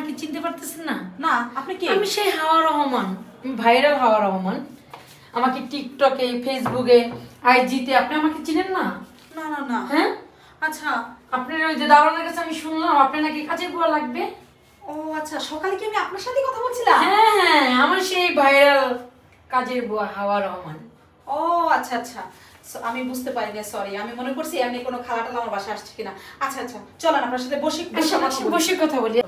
আমাকে চিনতে পারতেছেন না? না আপনি কে? আমি সেই হাওয়া রহমান ভাইরাল হাওয়া রহমান। আমাকে টিকটকে ফেসবুকে আইজিতে আপনি আমাকে চিনেন না? না না না। হ্যাঁ? আচ্ছা। আপনার ওই যে দারোয়ানের কাছে আমি শুনলাম আপনার নাকি কাজের বুয়া লাগবে। ও আচ্ছা। সকালে কি আমি আপনার সাথে কথা বলছিলাম? হ্যাঁ হ্যাঁ আমার সেই ভাইরাল কাজের বুয়া হাওয়া রহমান। ও আচ্ছা আচ্ছা। আমি বুঝতে পারিনি সরি আমি মনে করছি এমনি কোনো খালা টালা আমার বাসায় আসছে কিনা। আচ্ছা আচ্ছা। চলেন আপনার সাথে বসে বসে কথা বলি।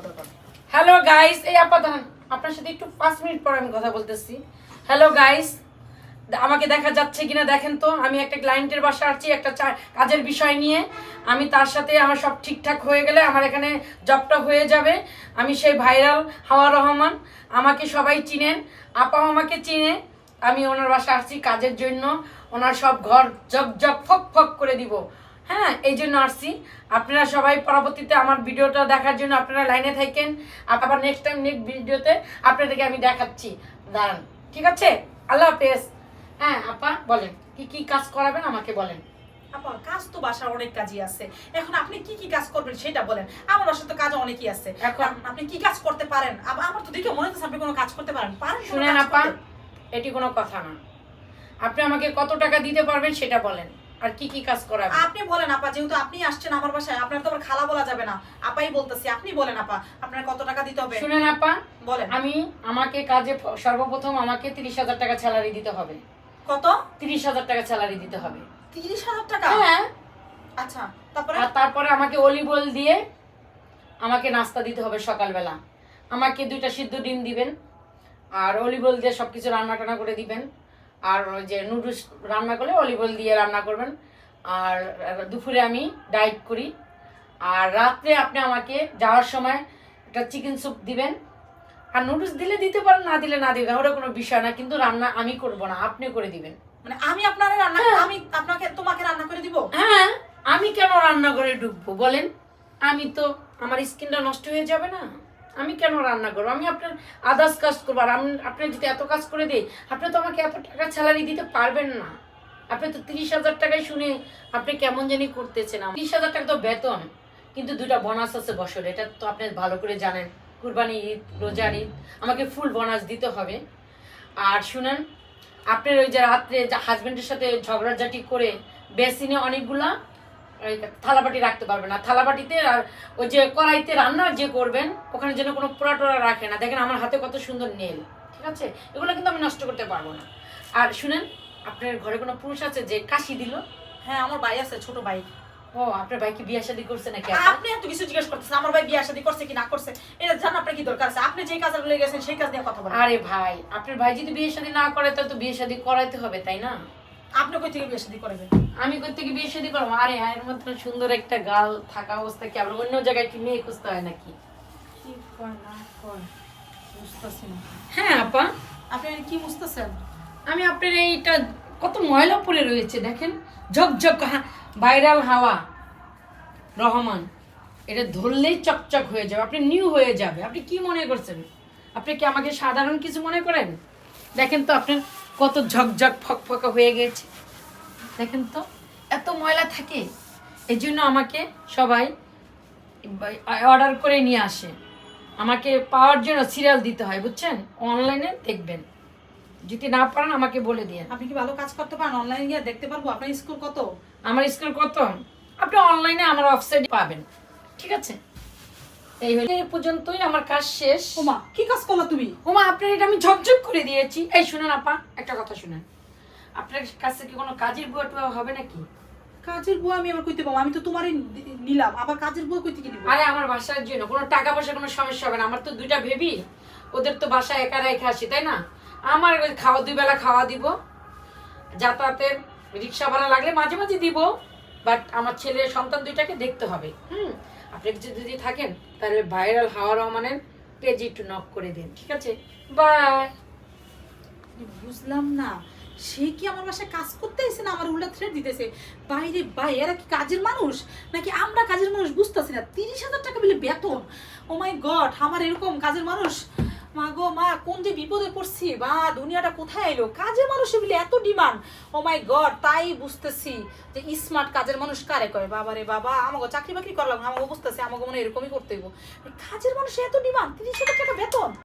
হ্যালো গাইস এই আপা আপনার সাথে একটু পাঁচ মিনিট পর আমি কথা বলতেছি। হ্যালো গাইস আমাকে দেখা যাচ্ছে কিনা দেখেন তো। আমি একটা ক্লায়েন্টের বাসা আসছি একটা কাজের বিষয় নিয়ে। আমি তার সাথে আমার সব ঠিকঠাক হয়ে গেলে আমার এখানে জবটা হয়ে যাবে। আমি সেই ভাইরাল হাওয়া রহমান। আমাকে সবাই চিনেন। আপাও আমাকে চিনে। আমি ওনার বাসা আসছি কাজের জন্য। ওনার সব ঘর জগ জগ ফক ফক করে দিব। হ্যাঁ এই জন্য আসছি। আপনারা সবাই পরবর্তীতে আমার ভিডিওটা দেখার জন্য আপনারা লাইনে থাকেন। আবার নেক্সট টাইম নেক্সট ভিডিওতে আপনাদেরকে আমি দেখাচ্ছি। দাঁড়ান ঠিক আছে? আল্লাহ হাফেজ। হ্যাঁ আপা বলেন কি কি কাজ করাবেন আমাকে বলেন। আপা কাজ তো বাসার অনেক কাজই আছে। এখন আপনি কি কি কাজ করবেন সেটা বলেন। আমার বাসার তো কাজ অনেকই আছে। এখন- আপনি কি কাজ করতে পারেন? আমার তো দেখে মনে হচ্ছে আপনি কোনো কাজ করতে পারেন। পারেন শুনেন আপা এটি কোনো কথা না। আপনি আমাকে কত টাকা দিতে পারবেন সেটা বলেন। আর কি কি কাজ করাবেন আপনি বলেন আপা যেহেতু আপনি আসছেন আমার বাসায় আপনার তো আবার খালা বলা যাবে না। আপাই বলতেছি আপনি বলেন আপা আপনার কত টাকা দিতে হবে? শুনেন আপা বলেন। আমি আমাকে কাজে সর্বপ্রথম আমাকে তিরিশ হাজার টাকা স্যালারি দিতে হবে। কত? তিরিশ হাজার টাকা স্যালারি দিতে হবে। তিরিশ হাজার টাকা? হ্যাঁ। আচ্ছা তারপরে? আর তারপরে আমাকে অলিভ অয়েল দিয়ে আমাকে নাস্তা দিতে হবে সকালবেলা। আমাকে দুইটা সিদ্ধ ডিম দিবেন আর অলিভ অয়েল দিয়ে সব কিছু রান্না টান্না করে দিবেন। আর ওই যে নুডলস রান্না করলে অলিভ অয়েল দিয়ে রান্না করবেন। আর দুপুরে আমি ডায়েট করি। আর রাত্রে আপনি আমাকে যাওয়ার সময় একটা চিকেন স্যুপ দিবেন। আর নুডলস দিলে দিতে পারেন না দিলে না দিবেন ওটা কোনো বিষয় না কিন্তু রান্না আমি করব না আপনি করে দিবেন। মানে আমি আপনার রান্না হ্যাঁ। আমি আপনাকে তোমাকে রান্না করে দিব? হ্যাঁ আমি কেন রান্না করে ঢুকবো বলেন? আমি তো আমার স্কিনটা নষ্ট হয়ে যাবে না। আমি কেন রান্না করব? আমি আপনার আদার্স কাজ করব, আর আমি আপনি যদি এত কাজ করে দিই, আপনি তো আমাকে এত টাকা স্যালারি দিতে পারবেন না। আপনি তো তিরিশ হাজার টাকায় শুনে আপনি কেমন জানি করতেছেন তিরিশ হাজার টাকা তো বেতন, কিন্তু দুটা বোনাস আছে বছরে, এটা তো আপনি ভালো করে জানেন। কুরবানি ঈদ, রোজার ঈদ, আমাকে ফুল বোনাস দিতে হবে। আর শুনেন, আপনার ওই যে রাত্রে হাজব্যান্ডের সাথে ঝগড়াঝাটি করে বেসিনে অনেকগুলা থালাবাটি রাখতে পারবেন না। থালাবাটিতে আর ওই যে কড়াইতে রান্না যে করবেন ওখানে যেন কোনো পোড়া টোড়া রাখে না। দেখেন আমার হাতে কত সুন্দর নেল ঠিক আছে? এগুলো কিন্তু আমি নষ্ট করতে পারব না। আর শুনেন আপনার ঘরে কোনো পুরুষ আছে যে কাশি দিল? হ্যাঁ আমার ভাই আছে ছোট ভাই। ও আপনার ভাই কি বিয়ে শাদী করছে নাকি আপনি এত কিছু জিজ্ঞেস করতেছেন আমার ভাই বিয়ে শাদী করছে কি না করছে? এটা জান আপনার কি দরকার আছে? আপনি যে কাজ লেগে গেছেন সেই কাজ নিয়ে কথা বলেন। আরে ভাই আপনার ভাই যদি বিয়ে শাদী না করে তাহলে তো বিয়ে শাদী করাইতে হবে তাই না? আপনি কই থেকে বিয়ে শাদী করবেন? আমি কোথা থেকে বিয়ে শাদী করব? আরে এর মতো সুন্দর একটা গাল থাকা অবস্থা কি? আবার অন্য জায়গায় কি মেয়ে খুঁজতে হয় নাকি? কি না কয় বুঝতেছি না। হ্যাঁ আপা। আপনি কি বুঝতেছেন? আমি আপনার এইটা কত ময়লা পড়ে রয়েছে দেখেন। ঝকঝক ভাইরাল হাওয়া। রহমান এটা ধরলেই চকচক হয়ে যাবে। আপনি নিউ হয়ে যাবে। আপনি কি মনে করছেন? আপনি কি আমাকে সাধারণ কিছু মনে করেন? দেখেন তো আপনার কত ঝকঝক ফকফকা হয়ে গেছে। দেখেন তো এত ময়লা থাকে। এই জন্য আমাকে সবাই অর্ডার করে নিয়ে আসে। আমাকে পাওয়ার জন্য সিরিয়াল দিতে হয় বুঝছেন? অনলাইনে দেখবেন। যদি না পারেন আমাকে বলে দিয়ে আপনি কি ভালো কাজ করতে পারেন? অনলাইনে গিয়ে দেখতে পারব আপনার স্কুল কত? আমার স্কুল কত? আপনি অনলাইনে আমার ওয়েবসাইট পাবেন। ঠিক আছে? এই হলে এই পর্যন্তই আমার কাজ শেষ। ওমা কি কাজ করলা তুমি? ওমা আপনার এটা আমি ঝকঝক করে দিয়েছি। এই শুনেন আপা একটা কথা শুনেন। আপনার কাছে কি কোনো কাজের বুয়া টুয়া হবে নাকি? কাজের বুয়া আমি আবার কইতে পাবো আমি তো তোমারই নিলাম। আবার কাজের বুয়া কইতে কি নিব? আরে আমার বাসার জন্য কোনো টাকা পয়সা কোনো সমস্যা হবে না। আমার তো দুইটা ভেবি ওদের তো বাসায় একা রেখে আসি তাই না? আমার খাওয়া দুই বেলা খাওয়া দিব। যাতায়াতের রিক্সা ভাড়া লাগলে মাঝে মাঝে দিব। বাট আমার ছেলে সন্তান দুইটাকে দেখতে হবে। হুম? আপনি যদি থাকেন, তাহলে ভাইরাল হাওয়া রহমানের পেজে একটু নক করে দিন, ঠিক আছে? বাই বুঝলাম না। সে কি আমার বাসায় কাজ করতে এসে না আমার উল্টা থ্রেড দিতেছে? বাইরে, বাই, এরা কি কাজের মানুষ? নাকি আমরা কাজের মানুষ বুঝতেছি না? তিরিশ হাজার টাকা বলে বেতন। ও মাই গড আমার এরকম কাজের মানুষ? মা গো মা, কোন যে বিপদে পড়ছি? বা, দুনিয়াটা কোথায় এলো? কাজের মানুষ বলে এত ডিমান্ড ও মাই গড তাই বুঝতেছি যে স্মার্ট কাজের মানুষ কারে করে বাবা রে বাবা আমাকে চাকরি বাকরি করলাম আমাকে বুঝতেছি আমাকে মনে এরকমই করতে হইব। কাজের মানুষ এত ডিমান্ড তিরিশ হাজার টাকা বেতন।